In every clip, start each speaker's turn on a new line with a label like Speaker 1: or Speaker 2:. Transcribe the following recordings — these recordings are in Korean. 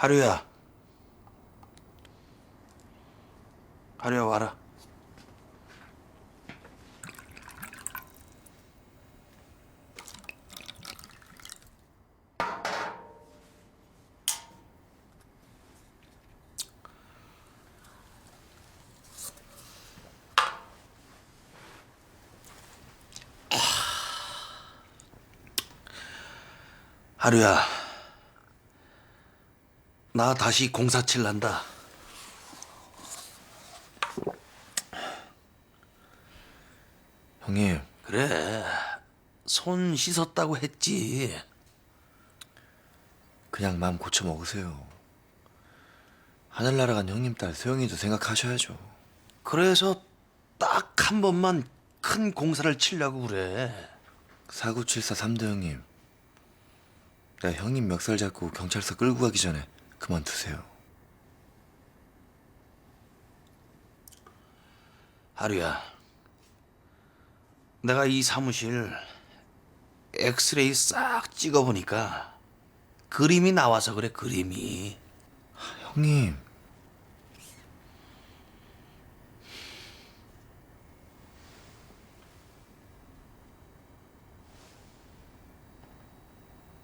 Speaker 1: 하루야. 하루야 와라. 하루야. 나 다시 공사 칠란다.
Speaker 2: 형님,
Speaker 1: 그래. 손 씻었다고 했지.
Speaker 2: 그냥 마음 고쳐 먹으세요. 하늘나라 간 형님 딸 소영이도 생각하셔야죠.
Speaker 1: 그래서 딱 한 번만 큰 공사를 치려고 그래.
Speaker 2: 4974 3대 형님. 내가 형님 멱살 잡고 경찰서 끌고 가기 전에 그만두세요.
Speaker 1: 하루야. 내가 이 사무실 엑스레이 싹 찍어보니까 그림이 나와서 그래, 그림이.
Speaker 2: 형님,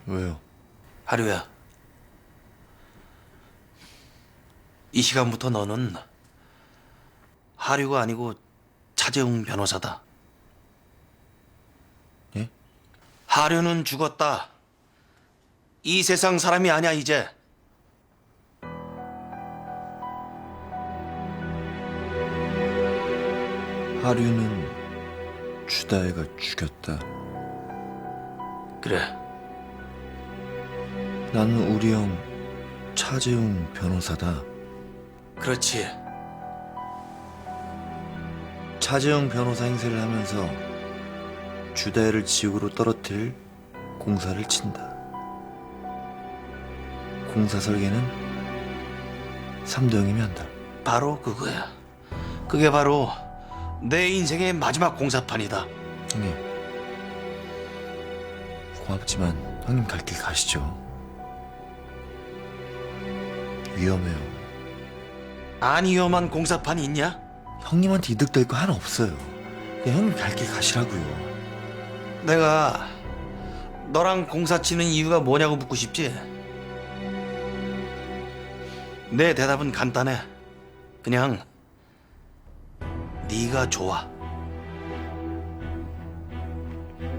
Speaker 2: 왜요?
Speaker 1: 하루야. 이 시간부터 너는 하류가 아니고 차재웅 변호사다.
Speaker 2: 예?
Speaker 1: 하류는 죽었다. 이 세상 사람이 아니야 이제.
Speaker 2: 하류는 주다혜가 죽였다.
Speaker 1: 그래.
Speaker 2: 나는 우리 형 차재웅 변호사다.
Speaker 1: 그렇지.
Speaker 2: 차재영 변호사 행세를 하면서 주다혜를 지옥으로 떨어뜨릴 공사를 친다. 공사 설계는 삼도영님이 한다.
Speaker 1: 바로 그거야. 그게 바로 내 인생의 마지막 공사판이다.
Speaker 2: 형님, 고맙지만 형님 갈 길 가시죠. 위험해요.
Speaker 1: 안 위험한 공사판이 있냐?
Speaker 2: 형님한테 이득 될 거 하나 없어요. 그냥 형님 갈 길 가시라고요.
Speaker 1: 내가 너랑 공사 치는 이유가 뭐냐고 묻고 싶지? 내 대답은 간단해. 그냥 네가 좋아.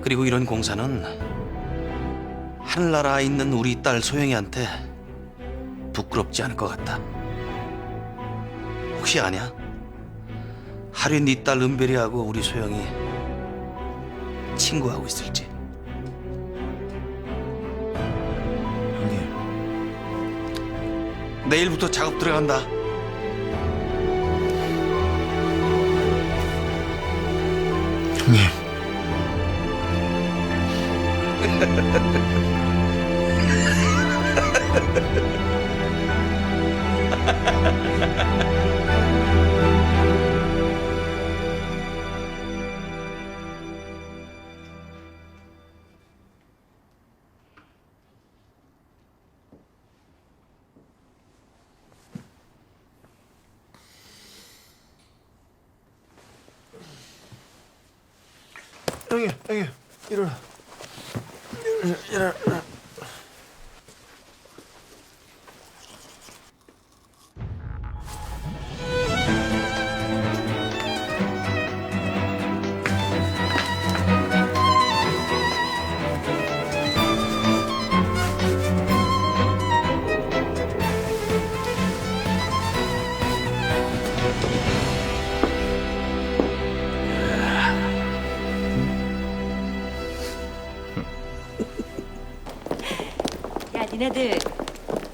Speaker 1: 그리고 이런 공사는 하늘나라에 있는 우리 딸 소영이한테 부끄럽지 않을 것 같다. 혹시 아냐? 하루 네딸 은별이하고 우리 소영이 친구하고 있을지.
Speaker 2: 형님,
Speaker 1: 내일부터 작업 들어간다.
Speaker 2: 형님. 형님, 일어나. 일어나, 일어나.
Speaker 3: 니네들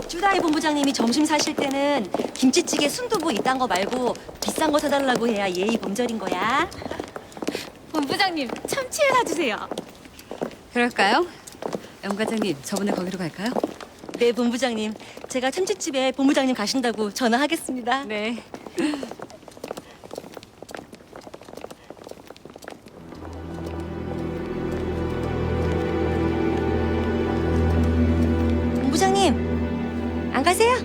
Speaker 3: 쭈다이 본부장님이 점심 사실 때는 김치찌개, 순두부 이딴 거 말고 비싼 거 사달라고 해야 예의 범절인 거야.
Speaker 4: 본부장님 참치에 사주세요. 그럴까요? 영 과장님 저번에 거기로 갈까요?
Speaker 3: 네, 본부장님. 제가 참치집에 본부장님 가신다고 전화하겠습니다.
Speaker 4: 네.
Speaker 3: 안안 가세요?